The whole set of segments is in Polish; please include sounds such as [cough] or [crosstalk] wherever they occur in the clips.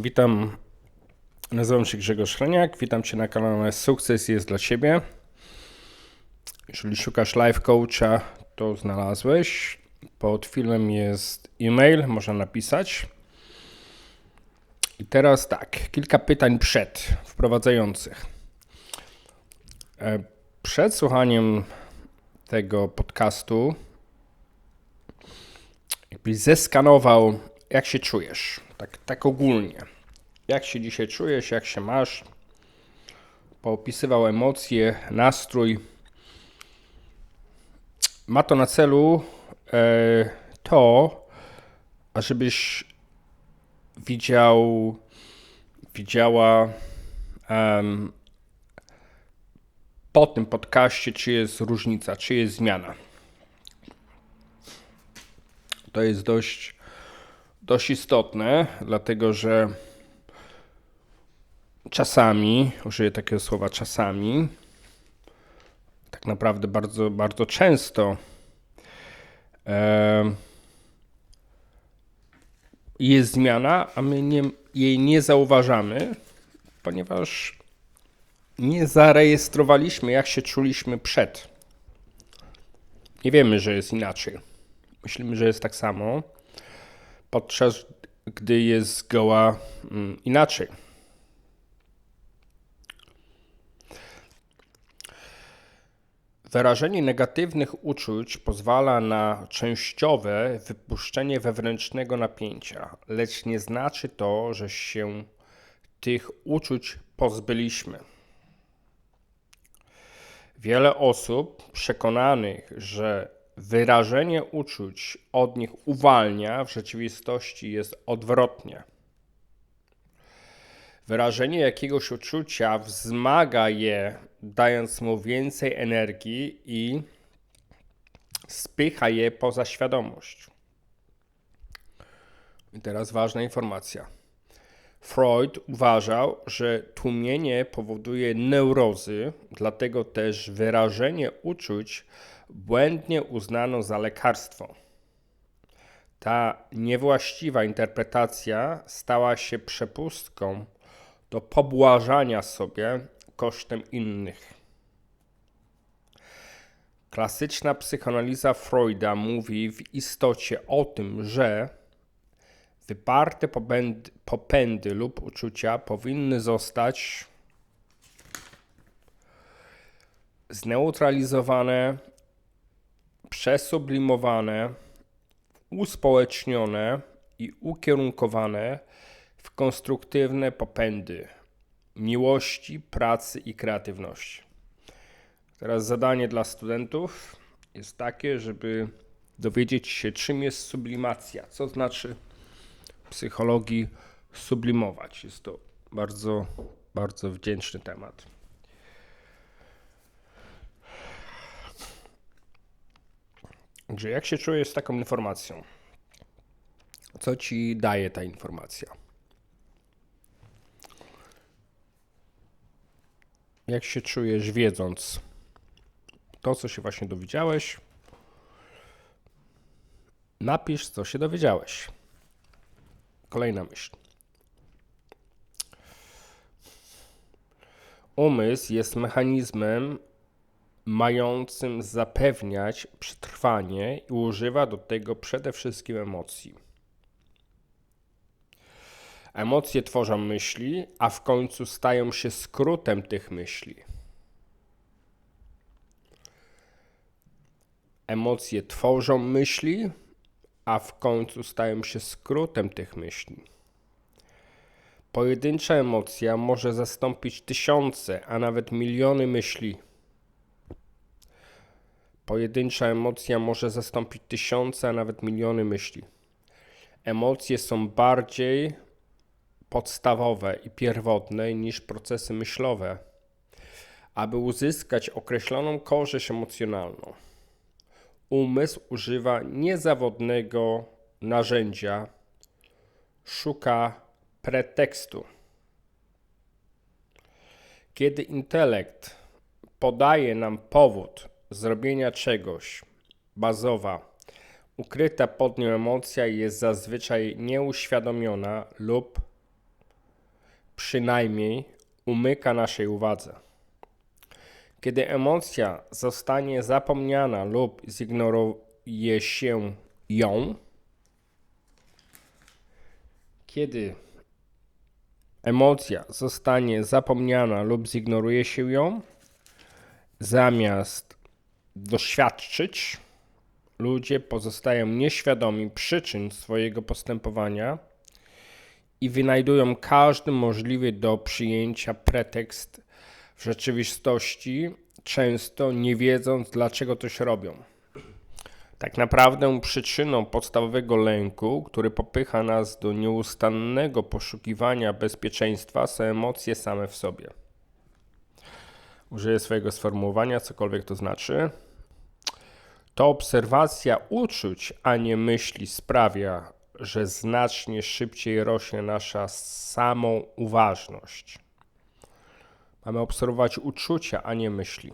Witam, nazywam się Grzegorz Chreniak, witam Cię na kanale Sukces jest dla Ciebie. Jeżeli szukasz life coacha, to znalazłeś. Pod filmem jest e-mail, można napisać. I teraz tak, kilka pytań przed, wprowadzających. E, Przed słuchaniem tego podcastu, jakbyś zeskanował, jak się czujesz, tak, tak ogólnie. Jak się dzisiaj czujesz, jak się masz, poopisywał emocje, nastrój. Ma to na celu e, to, ażebyś widział, widziała em, po tym podcaście, czy jest różnica, czy jest zmiana. To jest dość, dość istotne, dlatego że czasami, użyję takiego słowa czasami, tak naprawdę bardzo, bardzo często em, jest zmiana, a my nie, jej nie zauważamy, ponieważ nie zarejestrowaliśmy, jak się czuliśmy przed. Nie wiemy, że jest inaczej. Myślimy, że jest tak samo, podczas gdy jest zgoła mm, inaczej. Wyrażenie negatywnych uczuć pozwala na częściowe wypuszczenie wewnętrznego napięcia, lecz nie znaczy to, że się tych uczuć pozbyliśmy. Wiele osób przekonanych, że wyrażenie uczuć od nich uwalnia, w rzeczywistości jest odwrotnie. Wyrażenie jakiegoś uczucia wzmaga je, dając mu więcej energii i spycha je poza świadomość. I teraz ważna informacja. Freud uważał, że tłumienie powoduje neurozy, dlatego też wyrażenie uczuć błędnie uznano za lekarstwo. Ta niewłaściwa interpretacja stała się przepustką do pobłażania sobie kosztem innych. Klasyczna psychoanaliza Freuda mówi w istocie o tym, że wyparte popędy, popędy lub uczucia powinny zostać zneutralizowane, przesublimowane, uspołecznione i ukierunkowane w konstruktywne popędy miłości, pracy i kreatywności. Teraz zadanie dla studentów jest takie, żeby dowiedzieć się, czym jest sublimacja, co znaczy psychologii sublimować. Jest to bardzo, bardzo wdzięczny temat. Także jak się czujesz z taką informacją? Co ci daje ta informacja? Jak się czujesz wiedząc to, co się właśnie dowiedziałeś? Napisz, co się dowiedziałeś. Kolejna myśl. Umysł jest mechanizmem mającym zapewniać przetrwanie i używa do tego przede wszystkim emocji. Emocje tworzą myśli, a w końcu stają się skrótem tych myśli. Emocje tworzą myśli, a w końcu stają się skrótem tych myśli. Pojedyncza emocja może zastąpić tysiące, a nawet miliony myśli. Pojedyncza emocja może zastąpić tysiące, a nawet miliony myśli. Emocje są bardziej podstawowe i pierwotne niż procesy myślowe, aby uzyskać określoną korzyść emocjonalną. Umysł używa niezawodnego narzędzia, szuka pretekstu. Kiedy intelekt podaje nam powód zrobienia czegoś, bazowa, ukryta pod nią emocja jest zazwyczaj nieuświadomiona lub przynajmniej umyka naszej uwadze. Kiedy emocja zostanie zapomniana lub zignoruje się ją, kiedy emocja zostanie zapomniana lub zignoruje się ją, zamiast doświadczyć, ludzie pozostają nieświadomi przyczyn swojego postępowania i wynajdują każdy możliwy do przyjęcia pretekst w rzeczywistości, często nie wiedząc, dlaczego coś robią. Tak naprawdę przyczyną podstawowego lęku, który popycha nas do nieustannego poszukiwania bezpieczeństwa, są emocje same w sobie. Użyję swojego sformułowania, cokolwiek to znaczy. To obserwacja uczuć, a nie myśli sprawia, że znacznie szybciej rośnie nasza samouważność. Mamy obserwować uczucia, a nie myśli.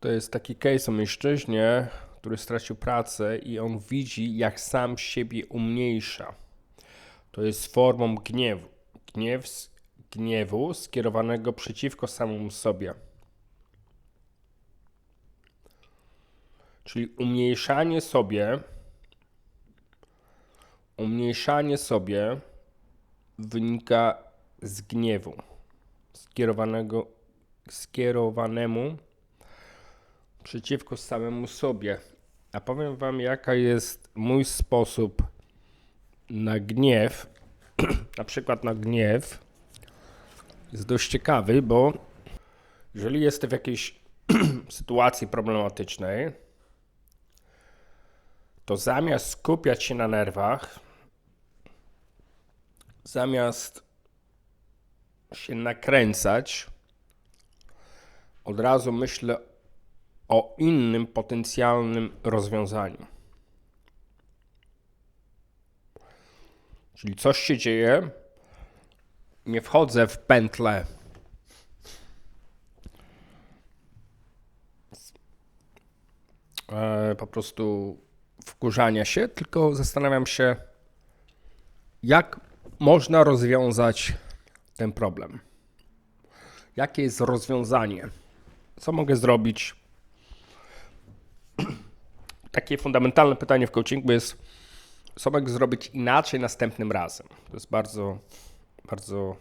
To jest taki case o mężczyźnie, który stracił pracę i on widzi, jak sam siebie umniejsza. To jest formą gniewu. Gniew, gniewu skierowanego przeciwko samemu sobie. Czyli umniejszanie sobie, umniejszanie sobie wynika z gniewu skierowanego, skierowanemu przeciwko samemu sobie. A powiem Wam, jaka jest mój sposób na gniew, [clears throat] na przykład na gniew, jest dość ciekawy, bo jeżeli jestem w jakiejś [clears throat] sytuacji problematycznej, to zamiast skupiać się na nerwach, zamiast się nakręcać, od razu myślę o innym potencjalnym rozwiązaniu. Czyli coś się dzieje, nie wchodzę w pętlę. E, po prostu wkurzania się, tylko zastanawiam się, jak można rozwiązać ten problem. Jakie jest rozwiązanie? Co mogę zrobić? [clears throat] Takie fundamentalne pytanie w coachingu jest, co mogę zrobić inaczej następnym razem? To jest bardzo, bardzo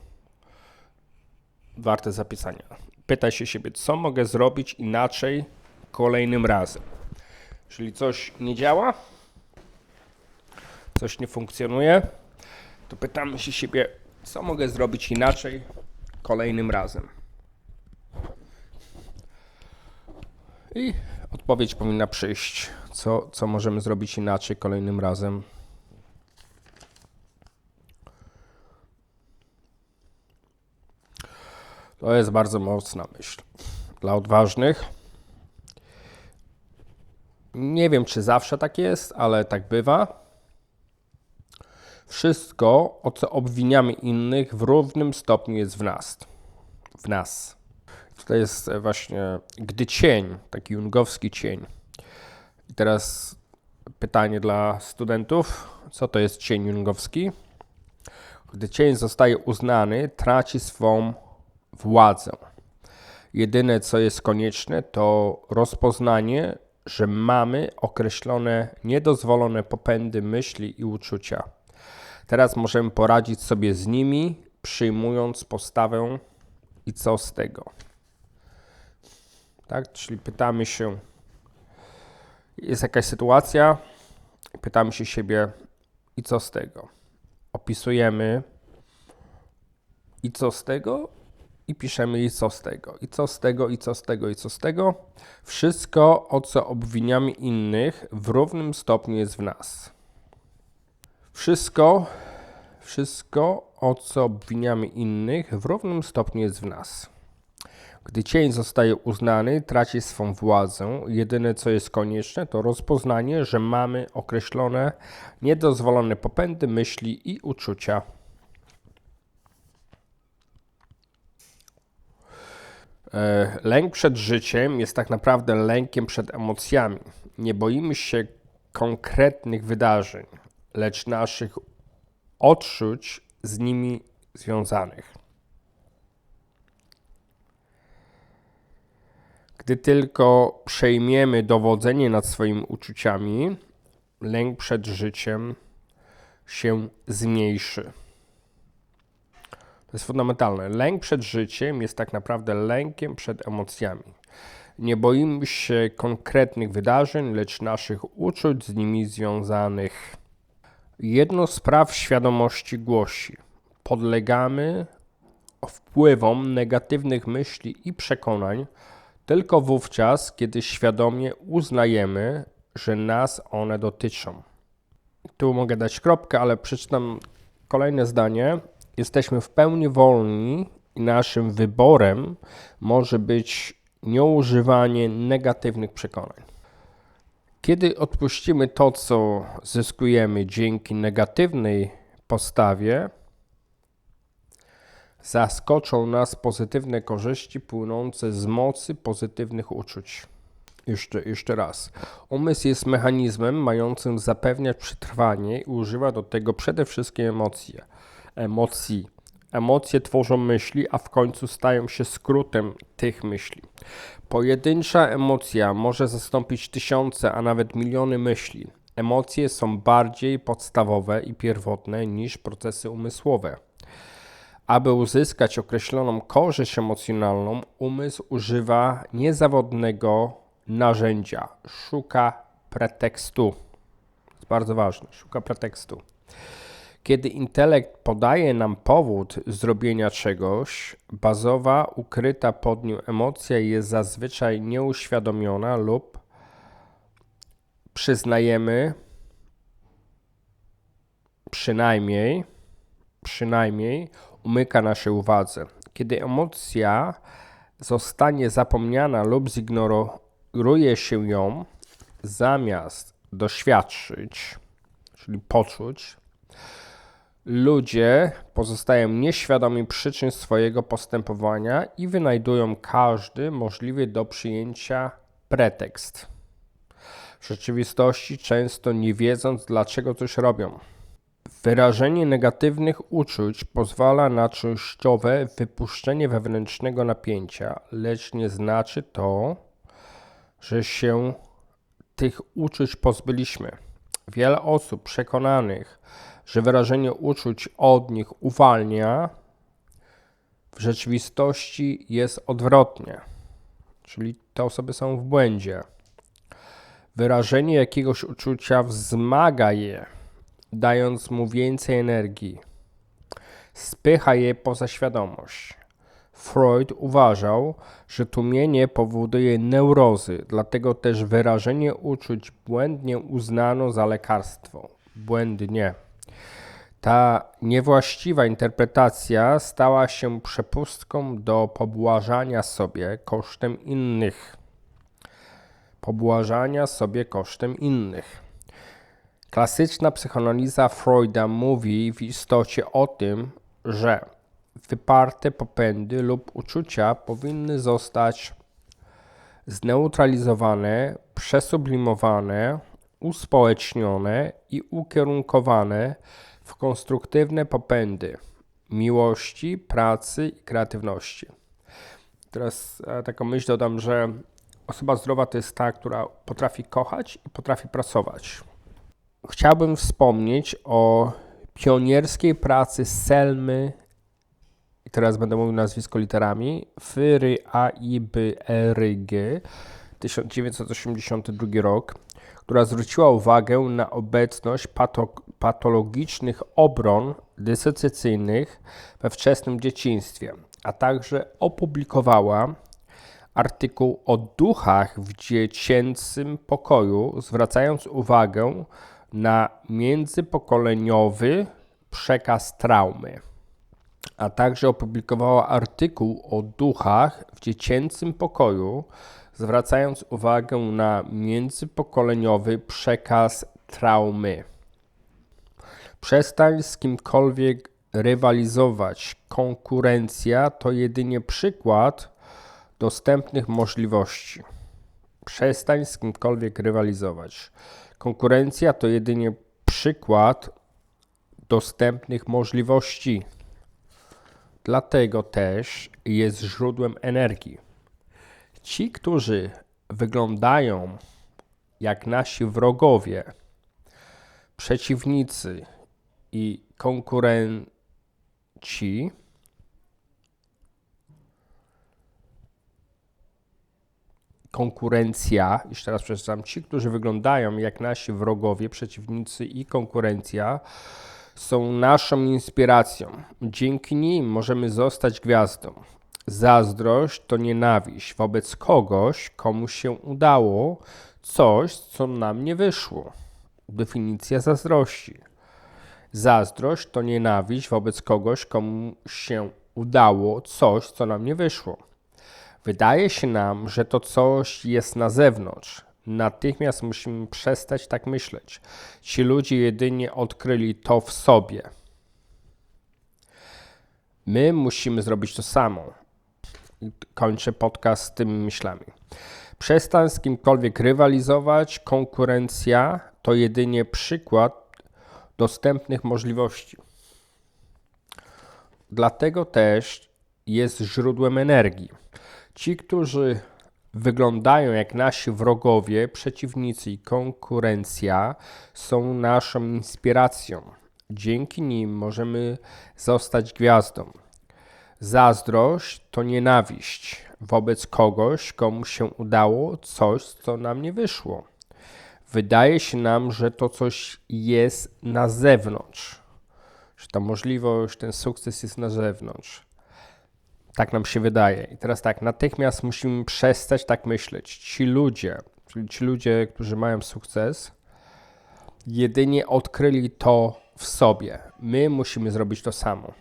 warte zapisania. Pytaj się siebie, co mogę zrobić inaczej kolejnym razem? Czyli coś nie działa, coś nie funkcjonuje, to pytamy się siebie, co mogę zrobić inaczej kolejnym razem. I odpowiedź powinna przyjść, co, co możemy zrobić inaczej kolejnym razem. To jest bardzo mocna myśl. Dla odważnych. Nie wiem, czy zawsze tak jest, ale tak bywa. Wszystko, o co obwiniamy innych, w równym stopniu jest w nas. W nas. To jest właśnie, gdy cień, taki jungowski cień. I teraz pytanie dla studentów: co to jest cień jungowski? Gdy cień zostaje uznany, traci swą władzę. Jedyne, co jest konieczne, to rozpoznanie, że mamy określone niedozwolone popędy myśli i uczucia. Teraz możemy poradzić sobie z nimi, przyjmując postawę i co z tego. Tak, czyli pytamy się, jest jakaś sytuacja, pytamy się siebie, i co z tego. Opisujemy, i co z tego, i piszemy, i co z tego, i co z tego, i co z tego, i co z tego. Wszystko, o co obwiniamy innych, w równym stopniu jest w nas. Wszystko, wszystko, o co obwiniamy innych, w równym stopniu jest w nas. Gdy cień zostaje uznany, traci swą władzę. Jedyne, co jest konieczne, to rozpoznanie, że mamy określone niedozwolone popędy myśli i uczucia. E, lęk przed życiem jest tak naprawdę lękiem przed emocjami. Nie boimy się konkretnych wydarzeń, lecz naszych odczuć z nimi związanych. Gdy tylko przejmiemy dowodzenie nad swoimi uczuciami, lęk przed życiem się zmniejszy. To jest fundamentalne. Lęk przed życiem jest tak naprawdę lękiem przed emocjami. Nie boimy się konkretnych wydarzeń, lecz naszych uczuć z nimi związanych. Jedno z praw świadomości głosi: podlegamy wpływom negatywnych myśli i przekonań tylko wówczas, kiedy świadomie uznajemy, że nas one dotyczą. Tu mogę dać kropkę, ale przeczytam kolejne zdanie. Jesteśmy w pełni wolni i naszym wyborem może być nieużywanie negatywnych przekonań. Kiedy odpuścimy to, co zyskujemy dzięki negatywnej postawie, zaskoczą nas pozytywne korzyści płynące z mocy pozytywnych uczuć. Jeszcze, jeszcze raz. Umysł jest mechanizmem mającym zapewniać przetrwanie i używa do tego przede wszystkim emocje. Emocji. Emocje tworzą myśli, a w końcu stają się skrótem tych myśli. Pojedyncza emocja może zastąpić tysiące, a nawet miliony myśli. Emocje są bardziej podstawowe i pierwotne niż procesy umysłowe. Aby uzyskać określoną korzyść emocjonalną, umysł używa niezawodnego narzędzia. Szuka pretekstu. To jest bardzo ważne. Szuka pretekstu. Kiedy intelekt podaje nam powód zrobienia czegoś, bazowa, ukryta pod nim emocja jest zazwyczaj nieuświadomiona lub przyznajemy przynajmniej przynajmniej umyka naszej uwadze. Kiedy emocja zostanie zapomniana lub zignoruje się ją, zamiast doświadczyć, czyli poczuć, ludzie pozostają nieświadomi przyczyn swojego postępowania i wynajdują każdy możliwy do przyjęcia pretekst. W rzeczywistości często nie wiedząc, dlaczego coś robią. Wyrażenie negatywnych uczuć pozwala na częściowe wypuszczenie wewnętrznego napięcia, lecz nie znaczy to, że się tych uczuć pozbyliśmy. Wiele osób przekonanych, że wyrażenie uczuć od nich uwalnia, w rzeczywistości jest odwrotnie, czyli te osoby są w błędzie. Wyrażenie jakiegoś uczucia wzmaga je dając mu więcej energii. Spycha je poza świadomość. Freud uważał, że tłumienie powoduje neurozy, dlatego też wyrażenie uczuć błędnie uznano za lekarstwo. Błędnie. Ta niewłaściwa interpretacja stała się przepustką do pobłażania sobie kosztem innych. Pobłażania sobie kosztem innych. Klasyczna psychoanaliza Freuda mówi w istocie o tym, że wyparte popędy lub uczucia powinny zostać zneutralizowane, przesublimowane, uspołecznione i ukierunkowane w konstruktywne popędy miłości, pracy i kreatywności. Teraz e, taką myśl dodam, że osoba zdrowa to jest ta, która potrafi kochać i potrafi pracować chciałbym wspomnieć o pionierskiej pracy Selmy, i teraz będę mówił nazwisko literami, Fyry A I B R G 1982 rok, która zwróciła uwagę na obecność pato patologicznych obron dysocjacyjnych we wczesnym dzieciństwie, a także opublikowała artykuł o duchach w dziecięcym pokoju, zwracając uwagę na międzypokoleniowy przekaz traumy, a także opublikowała artykuł o duchach w dziecięcym pokoju, zwracając uwagę na międzypokoleniowy przekaz traumy. Przestań z kimkolwiek rywalizować. Konkurencja to jedynie przykład dostępnych możliwości. Przestań z kimkolwiek rywalizować. Konkurencja to jedynie przykład dostępnych możliwości. Dlatego też jest źródłem energii. Ci, którzy wyglądają jak nasi wrogowie, przeciwnicy i konkurenci, konkurencja, jeszcze raz przeczytam, ci, którzy wyglądają jak nasi wrogowie, przeciwnicy i konkurencja, są naszą inspiracją. Dzięki nim możemy zostać gwiazdą. Zazdrość to nienawiść wobec kogoś, komu się udało coś, co nam nie wyszło. Definicja zazdrości. Zazdrość to nienawiść wobec kogoś, komu się udało coś, co nam nie wyszło. Wydaje się nam, że to coś jest na zewnątrz. Natychmiast musimy przestać tak myśleć. Ci ludzie jedynie odkryli to w sobie. My musimy zrobić to samo. Kończę podcast tymi myślami. Przestań z kimkolwiek rywalizować. Konkurencja to jedynie przykład dostępnych możliwości. Dlatego też jest źródłem energii. Ci, którzy wyglądają jak nasi wrogowie, przeciwnicy i konkurencja, są naszą inspiracją. Dzięki nim możemy zostać gwiazdą. Zazdrość to nienawiść wobec kogoś, komu się udało coś, co nam nie wyszło. Wydaje się nam, że to coś jest na zewnątrz, że ta możliwość, ten sukces jest na zewnątrz. Tak nam się wydaje. I teraz tak, natychmiast musimy przestać tak myśleć. Ci ludzie, czyli ci ludzie, którzy mają sukces, jedynie odkryli to w sobie. My musimy zrobić to samo.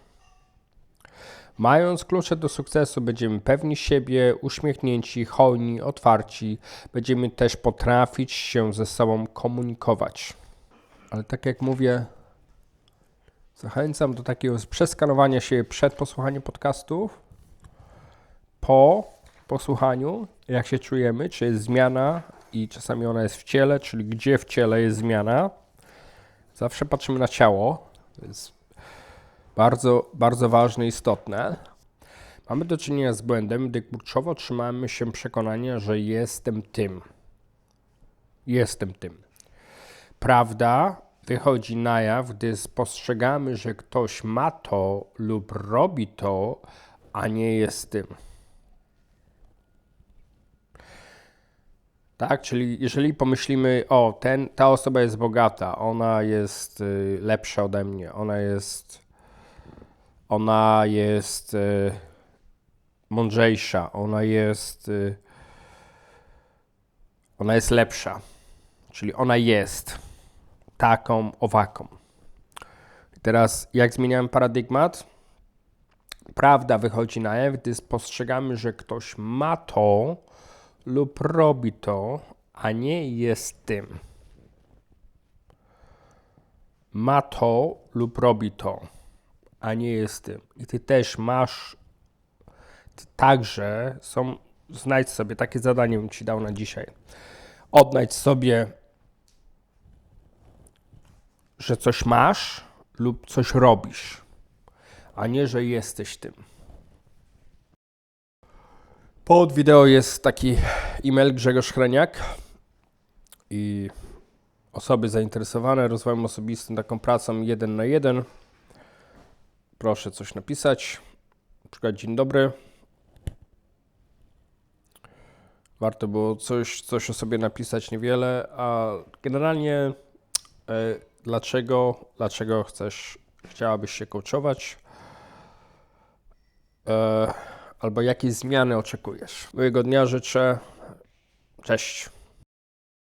Mając klucze do sukcesu, będziemy pewni siebie, uśmiechnięci, hojni, otwarci. Będziemy też potrafić się ze sobą komunikować. Ale tak jak mówię, zachęcam do takiego przeskanowania się przed posłuchaniem podcastów, po posłuchaniu, jak się czujemy, czy jest zmiana i czasami ona jest w ciele, czyli gdzie w ciele jest zmiana. Zawsze patrzymy na ciało. Bardzo, bardzo ważne istotne. Mamy do czynienia z błędem, gdy kurczowo trzymamy się przekonania, że jestem tym. Jestem tym. Prawda wychodzi na jaw, gdy spostrzegamy, że ktoś ma to lub robi to, a nie jest tym. Tak, czyli jeżeli pomyślimy, o, ten, ta osoba jest bogata, ona jest y, lepsza ode mnie, ona jest, ona jest y, mądrzejsza, ona jest, y, ona jest lepsza, czyli ona jest taką, owaką. Teraz, jak zmieniamy paradygmat? Prawda wychodzi na jaw, gdy spostrzegamy, że ktoś ma to, lub robi to, a nie jest tym. Ma to lub robi to, a nie jest tym. I ty też masz, także są, znajdź sobie, takie zadanie bym ci dał na dzisiaj. Odnajdź sobie, że coś masz lub coś robisz, a nie, że jesteś tym. Pod wideo jest taki e-mail Grzegorz Chreniak i osoby zainteresowane rozwojem osobistym, taką pracą jeden na jeden. Proszę coś napisać. Na przykład dzień dobry. Warto było coś, coś o sobie napisać niewiele, a generalnie e, dlaczego, dlaczego chcesz, chciałabyś się coachować? E, albo jakiej zmiany oczekujesz. Miłego dnia życzę. Cześć.